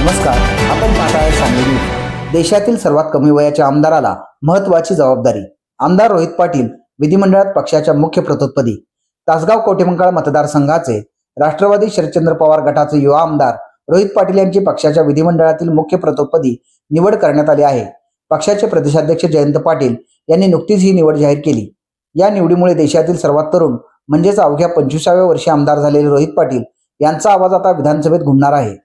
नमस्कार आपण पाहत आहे सांगली देशातील सर्वात कमी वयाच्या आमदाराला महत्वाची जबाबदारी. आमदार रोहित पाटील विधिमंडळात पक्षाच्या मुख्य प्रतोत्पदी. तासगाव कोटेमंकाळ मतदारसंघाचे राष्ट्रवादी शरदचंद्र पवार गटाचे युवा आमदार रोहित पाटील यांची पक्षाच्या विधिमंडळातील मुख्य प्रतोत्पदी निवड करण्यात आली आहे. पक्षाचे प्रदेशाध्यक्ष जयंत पाटील यांनी नुकतीच ही निवड जाहीर केली. या निवडीमुळे देशातील सर्वात तरुण म्हणजेच अवघ्या पंचवीसाव्या वर्षी आमदार झालेले रोहित पाटील यांचा आवाज आता विधानसभेत घुमणार आहे.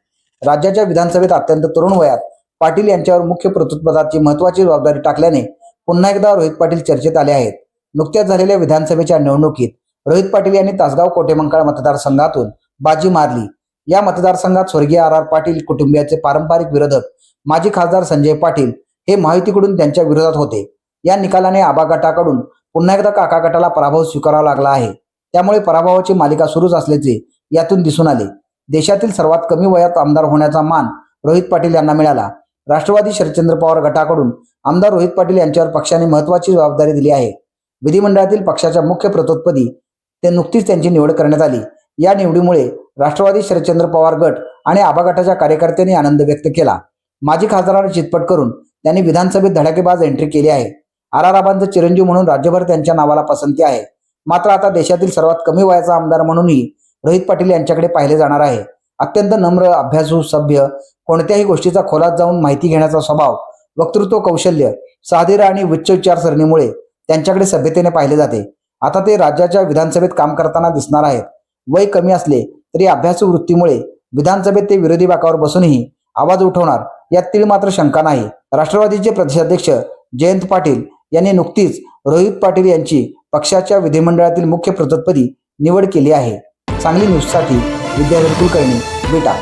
राज्याच्या विधानसभेत अत्यंत तरुण वयात पाटील यांच्यावर मुख्य प्रतुत्पदाची महत्वाची जबाबदारी टाकल्याने पुन्हा एकदा रोहित पाटील चर्चेत आले आहेत. नुकत्याच झालेल्या विधानसभेच्या निवडणुकीत रोहित पाटील यांनी तासगाव कोटेमंकाळ मतदारसंघातून बाजी मारली. या मतदारसंघात स्वर्गीय आर आर पाटील कुटुंबियाचे पारंपरिक विरोधक माजी खासदार संजय पाटील हे माहितीकडून त्यांच्या विरोधात होते. या निकालाने आबा गटाकडून पुन्हा एकदा काका गटाला पराभव स्वीकारावा लागला आहे. त्यामुळे पराभवाची मालिका सुरूच असल्याचे यातून दिसून आले. देशातील सर्वात कमी वयात आमदार होण्याचा मान रोहित पाटील यांना मिळाला. राष्ट्रवादी शरदचंद्र पवार गटाकडून आमदार रोहित पाटील यांच्यावर पक्षाने महत्वाची जबाबदारी दिली आहे. विधिमंडळातील पक्षाच्या मुख्य प्रतोत्पदी ते नुकतीच त्यांची निवड करण्यात आली. या निवडीमुळे राष्ट्रवादी शरदचंद्र पवार गट आणि आबा गटाच्या कार्यकर्त्यांनी आनंद व्यक्त केला. माजी खासदारांना चितपट करून त्यांनी विधानसभेत धडाकेबाज एंट्री केली आहे. आराराबांचं चिरंजीव म्हणून राज्यभर त्यांच्या नावाला पसंती आहे. मात्र आता देशातील सर्वात कमी वयाचा आमदार म्हणूनही रोहित पाटील यांच्याकडे पाहिले जाणार आहे. अत्यंत नम्र अभ्यासू सभ्य कोणत्याही गोष्टीचा खोलात जाऊन माहिती घेण्याचा स्वभाव वक्तृत्व कौशल्य साधेरा आणि उच्च विचारसरणीमुळे त्यांच्याकडे सभ्यतेने पाहिले जाते. आता ते राज्याच्या विधानसभेत काम करताना दिसणार आहेत. वय कमी असले तरी अभ्यासू वृत्तीमुळे विधानसभेत ते विरोधी बाकावर बसूनही आवाज उठवणार यात तीळ मात्र शंका नाही. राष्ट्रवादीचे प्रदेशाध्यक्ष जयंत पाटील यांनी नुकतीच रोहित पाटील यांची पक्षाच्या विधिमंडळातील मुख्य प्रतपदी निवड केली आहे. सांगली न्यूजसाठी विद्याधर कुलकर्णी बेटा.